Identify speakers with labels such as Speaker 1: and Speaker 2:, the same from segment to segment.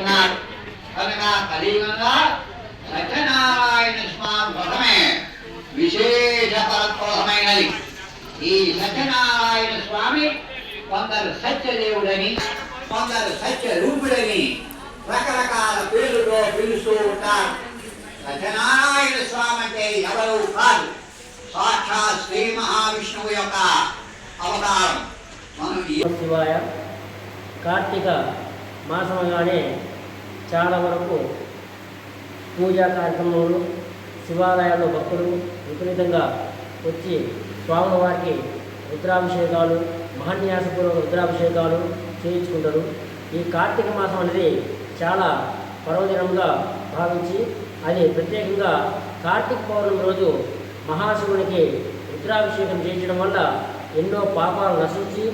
Speaker 1: ఉన్నాడు. కనుక కలియుగంగా సత్యనారాయణ స్వామి వ్రతమే విశేష పరత్వమైనది ఈ సత్యనారాయణ స్వామి కొందరు సత్యదేవుడని కొందరు సత్య రూపుడని రకరకాల పేర్లతో పిలుస్తూ ఉంటారు. సత్యనారాయణ స్వామి అంటే ఎవరు కాదు. సాక్షాత్ శ్రీ మహావిష్ణువు యొక్క అవతారం. మనం
Speaker 2: శివాయ కార్తీక మాసమగానే చాలా వరకు పూజా కార్యక్రమాలు శివాలయాల్లో భక్తులు విపరీతంగా వచ్చి స్వాముల వారికి రుద్రాభిషేకాలు మహాన్యాసపూర్వక రుద్రాభిషేకాలు చేయించుకుంటారు. ఈ కార్తీక మాసం అనేది చాలా పర్వదినంగా భావించి అది ప్రత్యేకంగా కార్తీక పౌర్ణమి రోజు మహాశివునికి రుద్రాభిషేకం చేయించడం వల్ల ఎన్నో పాపాలు నశించి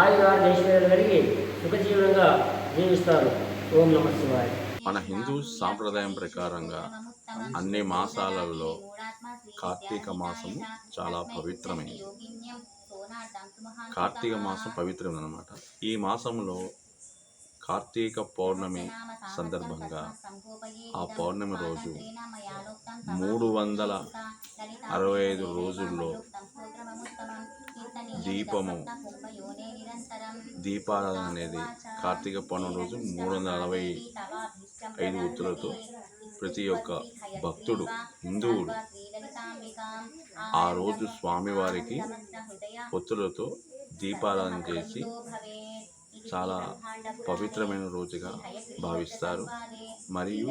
Speaker 2: ఆయుధాలు ఐశ్వర్యాలు కలిగి సుఖజీవనంగా జీవిస్తారు. ఓం నమ శివాయ.
Speaker 3: మన హిందూ సాంప్రదాయం ప్రకారంగా అన్ని మాసాలలో కార్తీక మాసము చాలా పవిత్రమైనది. కార్తీక మాసం పవిత్రమైనది అనమాట ఈ మాసంలో కార్తీక పౌర్ణమి సందర్భంగా ఆ పౌర్ణమి రోజు మూడు వందల అరవై ఐదు రోజుల్లో దీపము దీపారాధన అనేది కార్తీక పౌర్ణమి రోజు మూడు వందల అరవై ఐదు గుర్తులతో ప్రతి ఒక్క భక్తుడు హిందువుడు ఆ రోజు స్వామివారికి ఒత్తులతో దీపారాధన చేసి చాలా పవిత్రమైన రోజుగా భావిస్తారు. మరియు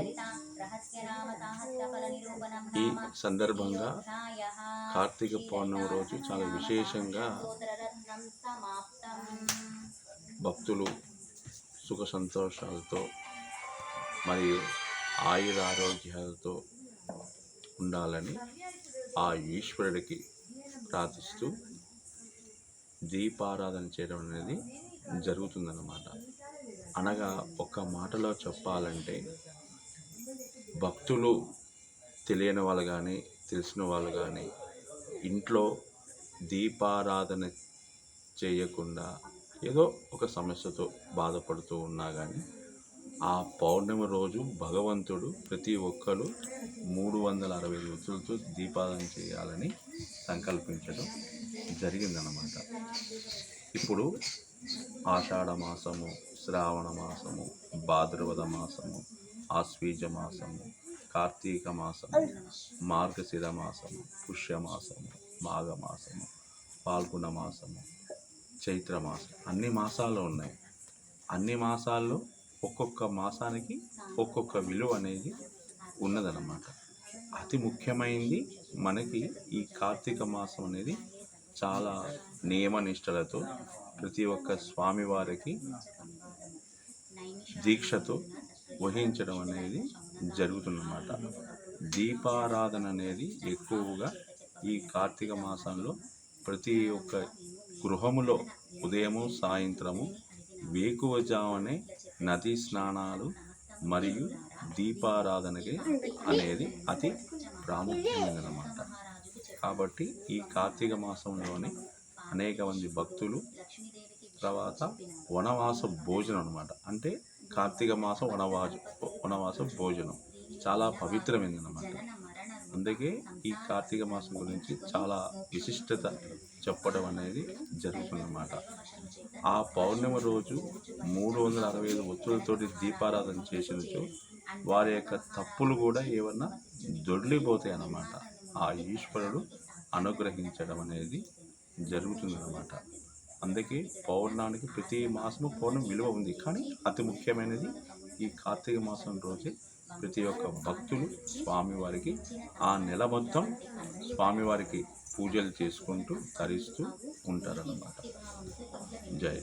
Speaker 3: ఈ సందర్భంగా కార్తీక పౌర్ణమి రోజు చాలా విశేషంగా భక్తులు సుఖ సంతోషాలతో మరియు ఆయుర ఆరోగ్యాలతో ఉండాలని ఆ ఈశ్వరుడికి ప్రార్థిస్తూ దీపారాధన చేయడం అనేది జరుగుతుందన్నమాట. అనగా ఒక మాటలో చెప్పాలంటే భక్తులు తెలియని వాళ్ళు కానీ తెలిసిన వాళ్ళు కానీ ఇంట్లో దీపారాధన చేయకుండా ఏదో ఒక సమస్యతో బాధపడుతూ ఉన్నా కానీ ఆ పౌర్ణమి రోజు భగవంతుడు ప్రతి ఒక్కరు మూడు వందల అరవై రోజులతో దీపారాధన చేయాలని సంకల్పించడం జరిగిందన్నమాట. ఇప్పుడు ఆషాఢ మాసము శ్రావణ మాసము భాద్రపద మాసము ఆశ్వీజ మాసము కార్తీక మాసము మార్గశిర మాసము పుష్యమాసము మాఘమాసము పాల్గొన మాసము చైత్ర మాసం అన్ని మాసాలు ఉన్నాయి. అన్ని మాసాల్లో ఒక్కొక్క మాసానికి ఒక్కొక్క విలువ అనేది ఉన్నదన్నమాట. అతి ముఖ్యమైనది మనకి ఈ కార్తీక మాసం అనేది చాలా నియమ నిష్టలతో ప్రతి ఒక్క స్వామివారికి దీక్షతో వహించడం అనేది జరుగుతుందన్నమాట. దీపారాధన అనేది ఎక్కువగా ఈ కార్తీక మాసంలో ప్రతి ఒక్క గృహములో ఉదయము సాయంత్రము వేకువజామునే నదీ స్నానాలు మరియు దీపారాధనకి అనేది అతి ప్రాముఖ్యమైనదన్నమాట. కాబట్టి ఈ కార్తీక మాసంలోనే అనేక మంది భక్తులు తర్వాత వనవాస భోజనం అనమాట అంటే కార్తీక మాసం వనవాస వనవాస భోజనం. చాలా పవిత్రమైనదన్నమాట అందుకే ఈ కార్తీక మాసం గురించి చాలా విశిష్టత చెప్పడం అనేది జరుగుతుందన్నమాట. ఆ పౌర్ణమి రోజు మూడు వందల అరవై ఐదు ఒత్తులతోటి దీపారాధన చేసినచో వారి యొక్క తప్పులు కూడా ఏమన్నా దొడ్లిపోతాయి అన్నమాట ఆ ఈశ్వరుడు అనుగ్రహించడం అనేది జరుగుతుందన్నమాట. అందుకే పౌర్ణానికి ప్రతి మాసము పౌర్ణమి విలువ ఉంది. కానీ అతి ముఖ్యమైనది ఈ కార్తీక మాసం రోజే ప్రతి ఒక్క భక్తులు స్వామివారికి ఆ నెల మొత్తం స్వామివారికి పూజలు చేసుకుంటూ తరిస్తూ ఉంటారన్నమాట. జై